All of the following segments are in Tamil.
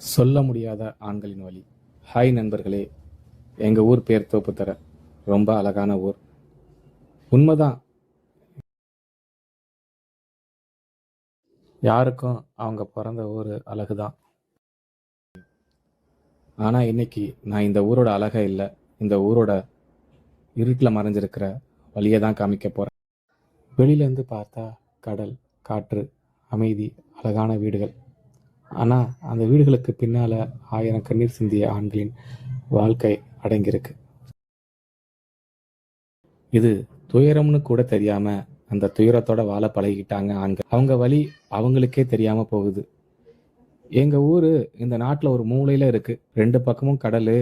சொல்ல முடியாத ஆண்களின் வழி. ஹாய் நண்பர்களே எங்கள் ஊர் பேர் தோப்புத்தர. ரொம்ப அழகான ஊர். உண்மைதான். யாருக்கும் அவங்க பிறந்த ஊர் அழகுதான். ஆனால் இன்னைக்கு நான் இந்த ஊரோட அழகை இல்லை. இந்த ஊரோட இருட்டில் மறைஞ்சிருக்கிற வழியை தான் காமிக்க போகிறேன் வெளியிலேருந்து பார்த்தா கடல் காற்று அமைதி அழகான வீடுகள். ஆனால் அந்த வீடுகளுக்கு பின்னால் ஆயிரம் கண்ணீர் சிந்திய ஆண்களின் வாழ்க்கை அடங்கியிருக்கு. இது துயரம்னு கூட தெரியாமல் அந்த துயரத்தோட வாழ பழகிட்டாங்க ஆண்கள். அவங்க வழி அவங்களுக்கே தெரியாமல் போகுது. எங்கள் ஊர் இந்த நாட்டில் ஒரு மூலையில் இருக்குது ரெண்டு பக்கமும் கடல்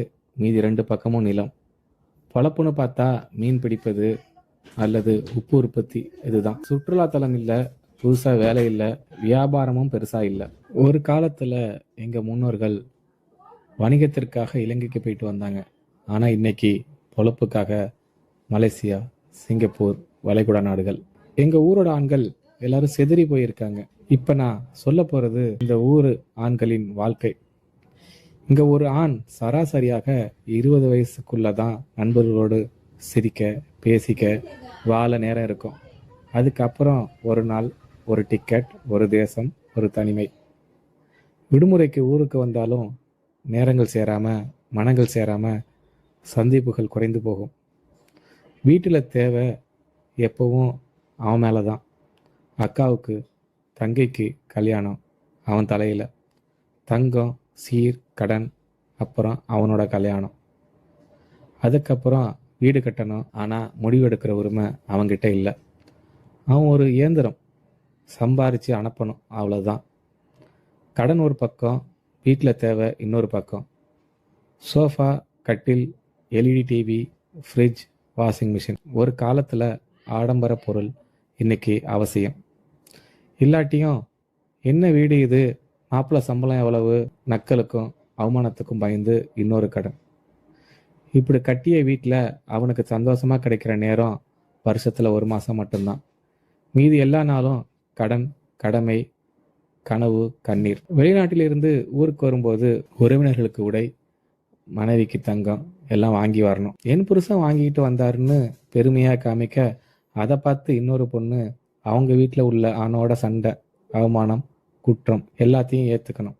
மீதி ரெண்டு பக்கமும் நிலம். பழப்புன்னு பார்த்தா மீன் பிடிப்பது அல்லது உப்பு உற்பத்தி இதுதான். சுற்றுலாத்தலம் இல்லை புதுசாக வேலை இல்லை வியாபாரமும் பெருசாக இல்லை. ஒரு காலத்தில் எங்கள் முன்னோர்கள் வணிகத்திற்காக இலங்கைக்கு போயிட்டு வந்தாங்க. ஆனால் இன்னைக்கு பொழப்புக்காக மலேசியா சிங்கப்பூர் வளைகுடா நாடுகள். எங்கள் ஊரோட ஆண்கள் எல்லாரும் செதறி போயிருக்காங்க. இப்போ நான் சொல்ல போகிறது இந்த ஊர் ஆண்களின் வாழ்க்கை. இங்கே ஒரு ஆண் சராசரியாக இருபது வயசுக்குள்ளே தான் நண்பர்களோடு சிரிக்க பேசிக்க வாழ நேரம் இருக்கும். அதுக்கப்புறம் ஒரு நாள் ஒரு டிக்கெட் ஒரு தேசம் ஒரு தனிமை. விடுமுறைக்கு ஊருக்கு வந்தாலும் நேரங்கள் சேராமல் மனங்கள் சேராமல் சந்திப்புகள் குறைந்து போகும். வீட்டில் தேவை எப்பவும் அவன் மேலே தான் அக்காவுக்கு தங்கைக்கு கல்யாணம் அவன் தலையில். தங்கம் சீர் கடன் அப்புறம் அவனோட கல்யாணம். அதுக்கப்புறம் வீடு கட்டணும் ஆனால் முடிவெடுக்கிற உரிமை அவன்கிட்ட இல்லை. அவன் ஒரு இயந்திரம். சம்பாரித்து அனுப்பணும். அவ்வளோதான் கடன் ஒரு பக்கம் வீட்டில் தேவை இன்னொரு பக்கம். சோஃபா கட்டில் LED TV fridge washing machine. ஒரு காலத்தில் ஆடம்பர பொருள் இன்னைக்கு அவசியம். இல்லாட்டியும் என்ன வீடு இது? மாப்பிள்ளை சம்பளம் எவ்வளவு? நக்கலுக்கும் அவமானத்துக்கும் பயந்து இன்னொரு கடன். இப்படி கட்டிய வீட்டில் அவனுக்கு சந்தோஷமாக கிடைக்கிற நேரம் வருஷத்தில் ஒரு மாதம் மட்டும்தான். மீதி எல்லா நாளும் கடன் கடமை கனவு கண்ணீர். வெளிநாட்டிலிருந்து ஊருக்கு வரும்போது உறவினர்களுக்கு உடை மனைவிக்கு தங்கம் எல்லாம் வாங்கி வரணும். என் புருஷன் வாங்கிட்டு வந்தாருன்னு பெருமையாக காமிக்க அதை பார்த்து இன்னொரு பொண்ணு அவங்க வீட்டில் உள்ள ஆணோட சண்டை அவமானம் குற்றம் எல்லாத்தையும் ஏற்றுக்கணும்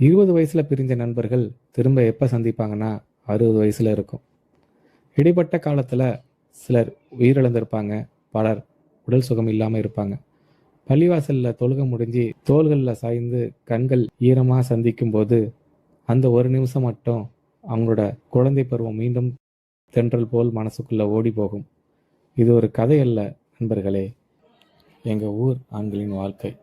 இருபது வயசில் பிரிஞ்ச நண்பர்கள் திரும்ப எப்போ சந்திப்பாங்கன்னா அறுபது வயசில் இருக்கும். இடைப்பட்ட காலத்தில் சிலர் உயிரிழந்திருப்பாங்க பலர் உடல் சுகம் இல்லாமல் இருப்பாங்க. பள்ளிவாசலில் தொழுக முடிஞ்சு தோள்களில் சாய்ந்து கண்கள் ஈரமாக சந்திக்கும் போது அந்த ஒரு நிமிஷம் மட்டும் அவங்களோட குழந்தை பருவம் மீண்டும் தென்றல் போல் மனசுக்குள்ளே ஓடி போகும் இது ஒரு கதை அல்ல நண்பர்களே. எங்கள் ஊர் ஆண்களின் வாழ்க்கை.